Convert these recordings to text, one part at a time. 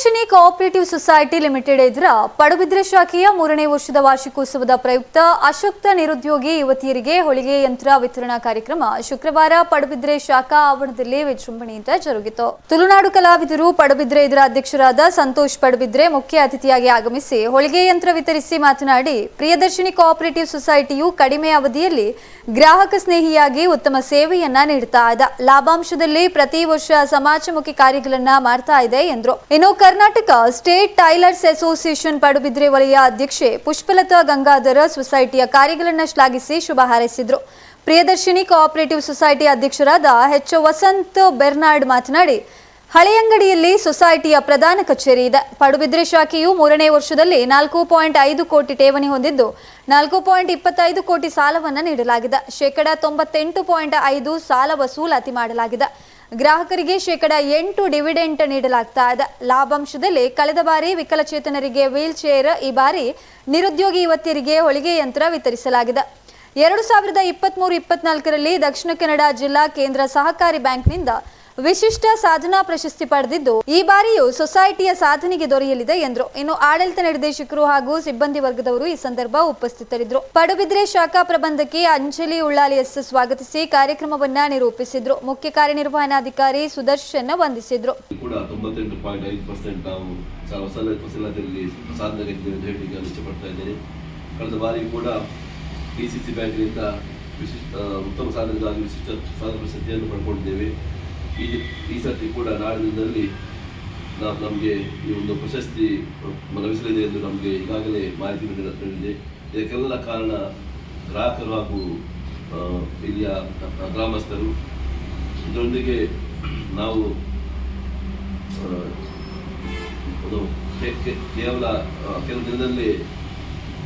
Priyadarshini cooperative society limited ಎದುರ ಪಡುಬಿದ್ರೆ ಶಾಖೆಯ ಮೂರನೇ ವರ್ಷದ ವಾರ್ಷಿಕೋತ್ಸವದ ಪ್ರಯುಕ್ತ ಅಶಕ್ತ ನಿರುದ್ಯೋಗಿ ಯುವತಿಯರಿಗೆ ಹೊಲಿಗೆ ಯಂತ್ರ ವಿತರಣಾ ಕಾರ್ಯಕ್ರಮ ಶುಕ್ರವಾರ ಪಡುಬಿದ್ರೆ ಶಾಖಾ ಆವರಣದಲ್ಲಿ ವಿಜೃಂಭಣೆಯಿಂದ ಜರುಗಿತು. ತುಳುನಾಡು ಕಲಾವಿದರು ಪಡುಬಿದ್ರೆ ಇದರ ಅಧ್ಯಕ್ಷರಾದ ಸಂತೋಷ್ ಪಡುಬಿದ್ರೆ ಮುಖ್ಯ ಅತಿಥಿಯಾಗಿ ಆಗಮಿಸಿ ಹೊಲಿಗೆ ಯಂತ್ರ ವಿತರಿಸಿ ಮಾತನಾಡಿ, ಪ್ರಿಯದರ್ಶಿನಿ ಕೋಆಪರೇಟಿವ್ ಸೊಸೈಟಿಯು ಕಡಿಮೆ ಅವಧಿಯಲ್ಲಿ ಗ್ರಾಹಕ ಸ್ನೇಹಿಯಾಗಿ ಉತ್ತಮ ಸೇವೆಯನ್ನ ನೀಡುತ್ತಾ ಇದೆ. ಲಾಭಾಂಶದಲ್ಲಿ ಪ್ರತಿ ವರ್ಷ ಸಮಾಜಮುಖಿ ಕಾರ್ಯಗಳನ್ನ ಮಾಡ್ತಾ ಇದೆ ಎಂದರು. ಇನ್ನು Karnataka state tailors association Padubidri ವಲಯ ಅಧ್ಯಕ್ಷೆ ಪುಷ್ಪಲತಾ ಗಂಗಾಧರ ಸೊಸೈಟಿಯ ಕಾರ್ಯಗಳನ್ನು ಶ್ಲಾಘಿಸಿ ಶುಭ ಹಾರೈಸಿದರು. ಪ್ರಿಯದರ್ಶಿನಿ ಕೋಆಪರೇಟಿವ್ ಸೊಸೈಟಿ ಅಧ್ಯಕ್ಷರಾದ ಎಚ್ ವಸಂತ್ ಬೆರ್ನಾಡ್ ಮಾತನಾಡಿ ಹಳೆಯಂಗಡಿಯಲ್ಲಿ ಸೊಸೈಟಿಯ ಪ್ರಧಾನ ಕಚೇರಿ ಇದೆ. ಪಡುಬಿದ್ರೆ ಶಾಖೆಯು ಮೂರನೇ ವರ್ಷದಲ್ಲಿ ನಾಲ್ಕು ಪಾಯಿಂಟ್ ಐದು ಕೋಟಿ ಠೇವಣಿ ಹೊಂದಿದ್ದು, ನಾಲ್ಕು ಪಾಯಿಂಟ್ ಇಪ್ಪತ್ತೈದು ಕೋಟಿ ಸಾಲವನ್ನು ನೀಡಲಾಗಿದೆ. ಶೇಕಡ ತೊಂಬತ್ತೆಂಟು ಪಾಯಿಂಟ್ ಐದು ಸಾಲ ವಸೂಲಾತಿ ಮಾಡಲಾಗಿದೆ. ಗ್ರಾಹಕರಿಗೆ ಶೇಕಡ ಎಂಟು ಡಿವಿಡೆಂಟ್ ನೀಡಲಾಗ್ತಾ ಇದೆ. ಲಾಭಾಂಶದಲ್ಲಿ ಕಳೆದ ಬಾರಿ ವಿಕಲಚೇತನರಿಗೆ ವೀಲ್ ಚೇರ್ ಈ ಬಾರಿ ನಿರುದ್ಯೋಗಿ ಯುವತಿಯರಿಗೆ ಹೊಲಿಗೆ ಯಂತ್ರ ವಿತರಿಸಲಾಗಿದೆ. ಎರಡು ಸಾವಿರದ ಇಪ್ಪತ್ತ್ಮೂರು ಇಪ್ಪತ್ನಾಲ್ಕರಲ್ಲಿ ದಕ್ಷಿಣ ಕನ್ನಡ ಜಿಲ್ಲಾ ಕೇಂದ್ರ ಸಹಕಾರಿ ಬ್ಯಾಂಕ್ನಿಂದ ವಿಶಿಷ್ಟ ಸಾಧನಾ ಪ್ರಶಸ್ತಿ ಪಡೆದಿದ್ದು, ಈ ಬಾರಿಯೂ ಸೊಸೈಟಿಯ ಸಾಧನೆಗೆ ದೊರೆಯಲಿದೆ ಎಂದರು. ಇನ್ನು ಆಡಳಿತ ನಿರ್ದೇಶಕರು ಹಾಗೂ ಸಿಬ್ಬಂದಿ ವರ್ಗದವರು ಈ ಸಂದರ್ಭ ಉಪಸ್ಥಿತರಿದ್ದರು. ಪಡುಬಿದ್ರೆ ಶಾಖಾ ಪ್ರಬಂಧಕಿ ಅಂಜಲಿ ಉಳ್ಳಾಲಿ ಎಸ್ ಸ್ವಾಗತಿಸಿ ಕಾರ್ಯಕ್ರಮವನ್ನ ನಿರೂಪಿಸಿದ್ರು. ಮುಖ್ಯ ಕಾರ್ಯನಿರ್ವಹಣಾಧಿಕಾರಿ ಸುದರ್ಶನ್ ವಂದಿಸಿದ್ರು. ಕಳೆದ ಬಾರಿ ಕೂಡ ಬ್ಯಾಂಕ್ನಿಂದ ವಿಶಿಷ್ಟ, ಉತ್ತಮ ಸಾಧನೆಗಾಗಿ ವಿಶಿಷ್ಟ ಸಾಧನ ಪ್ರಶಸ್ತಿಯನ್ನು ಪಡ್ಕೊಂಡಿದ್ದೇವೆ. ಈ ಈ ಸರ್ತಿ ಕೂಡ ನಾಡಿನಲ್ಲಿ ನಾವು ನಮಗೆ ಈ ಒಂದು ಪ್ರಶಸ್ತಿ ಲಭಿಸಲಿದೆ ಎಂದು ನಮಗೆ ಈಗಾಗಲೇ ಮಾಹಿತಿ ನೀಡ- ನೀಡಿದೆ. ಇದಕ್ಕೆಲ್ಲ ಕಾರಣ ಗ್ರಾಹಕರು ಹಾಗೂ ಇಲ್ಲಿಯ ಗ್ರಾಮಸ್ಥರು. ಇದರೊಂದಿಗೆ ನಾವು ಕೇವಲ ಕೆಲವು ದಿನದಲ್ಲಿ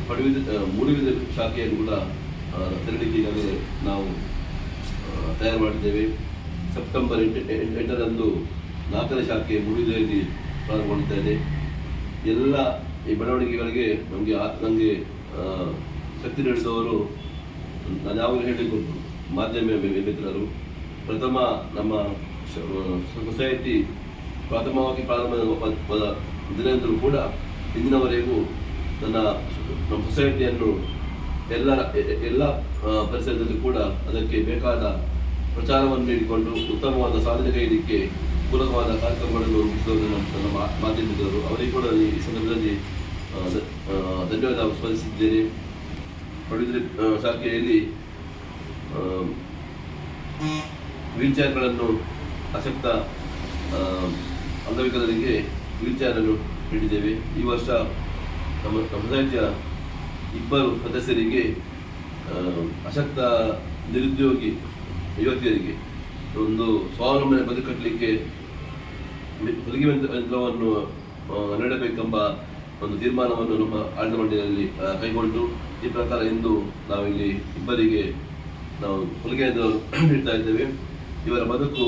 ಪಡುವಿದ ಮೂಡುವಿದ ಶಾಖೆಯನ್ನು ಕೂಡ ತೆರಳಿಕೆಗಾಗಲೇ ನಾವು ತಯಾರು ಮಾಡಿದ್ದೇವೆ. ಸೆಪ್ಟೆಂಬರ್ ಎಂಟು ಎಂಟು- ಎಂಟರಂದು ನಾಲ್ಕನೇ ಶಾಖೆ ಮುಗಿದಲ್ಲಿ ಪ್ರಾರಂಭಗೊಳ್ತಾ ಇದೆ ಎಲ್ಲ ಈ ಬೆಳವಣಿಗೆಗಳಿಗೆ ನಮಗೆ ಆ, ಶಕ್ತಿ ನೀಡಿದವರು ನಾನು ಯಾವಾಗಲೂ ಹೇಳಿಕೊಂಡು ಮಾಧ್ಯಮ ಮಿತ್ರರು. ಪ್ರಥಮ ನಮ್ಮ ಸೊಸೈಟಿ ಪ್ರಥಮವಾಗಿ ಪ್ರಾರಂಭವಾದ ದಿನದಿಂದಲೂ ಕೂಡ ಇಂದಿನವರೆಗೂ ನನ್ನ ನಮ್ಮ ಸೊಸೈಟಿಯನ್ನು ಎಲ್ಲ ಎಲ್ಲ ಪರಿಸರದಲ್ಲಿ ಕೂಡ ಅದಕ್ಕೆ ಬೇಕಾದ ಪ್ರಚಾರವನ್ನು ನೀಡಿಕೊಂಡು ಉತ್ತಮವಾದ ಸಾಧನೆ ಕೈಲಿಕ್ಕೆ ಪೂರಕವಾದ ಕಾರ್ಯಕ್ರಮಗಳನ್ನು ರೂಪಿಸಿದವರು ನಮ್ಮ ನನ್ನ ಮಾ- ಮಾಧ್ಯಮಿಕರು ಅವರಿಗೆ ಕೂಡ ಈ ಸಂದರ್ಭದಲ್ಲಿ ಧನ್ಯವಾದ ಸ್ಮರಿಸಿದ್ದೇನೆ. ಪಡುಬಿದ್ರೆ ಶಾಖೆಯಲ್ಲಿ ವೀಲ್ ಚೇರ್ಗಳನ್ನು ಅಶಕ್ತ ಅಂಗವಿಕಲರಿಗೆ ವೀಲ್ ಚೇರನ್ನು ನೀಡಿದ್ದೇವೆ. ಈ ವರ್ಷ ನಮ್ಮ ಸೊಸೈಟಿಯ ಇಬ್ಬರು ಸದಸ್ಯರಿಗೆ ಅಶಕ್ತ ನಿರುದ್ಯೋಗಿ ಯುವತಿಯರಿಗೆ ಒಂದು ಸ್ವಾವಲಂಬನೆ ಬದುಕಟ್ಟಲಿಕ್ಕೆ ಹೊಲಿಗೆ ಯಂತ್ರ- ಯಂತ್ರವನ್ನು ನೀಡಬೇಕೆಂಬ ಒಂದು ತೀರ್ಮಾನವನ್ನು ನಮ್ಮ ಆಡಳಿತ ಮಂಡಳಿಯಲ್ಲಿ ಕೈಗೊಂಡು ಈ ಪ್ರಕಾರ ಇಂದು ನಾವಿಲ್ಲಿ ಇಬ್ಬರಿಗೆ ನಾವು ಹೊಲಿಗೆ ನೀಡ್ತಾ ಇದ್ದೇವೆ. ಇವರ ಬದುಕು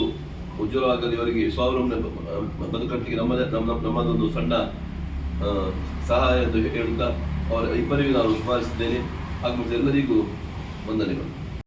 ಉಜ್ವಲವಾಗಲಿ. ಇವರಿಗೆ ಸ್ವಾವಲಂಬನೆ ಬ- ಬ- ಬದುಕಟ್ಟಿಗೆ ನಮ್ಮದೇ, ನಮ್ಮ ನಮ್ಮದೊಂದು ಸಣ್ಣ ಸಹಾಯ ಎಂದು ಹೇಳುತ್ತಾ ಅವರ ಇಬ್ಬರಿಗೂ ನಾನು ಶುಭಾರಿಸಿದ್ದೇನೆ ಹಾಗೂ ಎಲ್ಲರಿಗೂ ವಂದನೆಗಳು.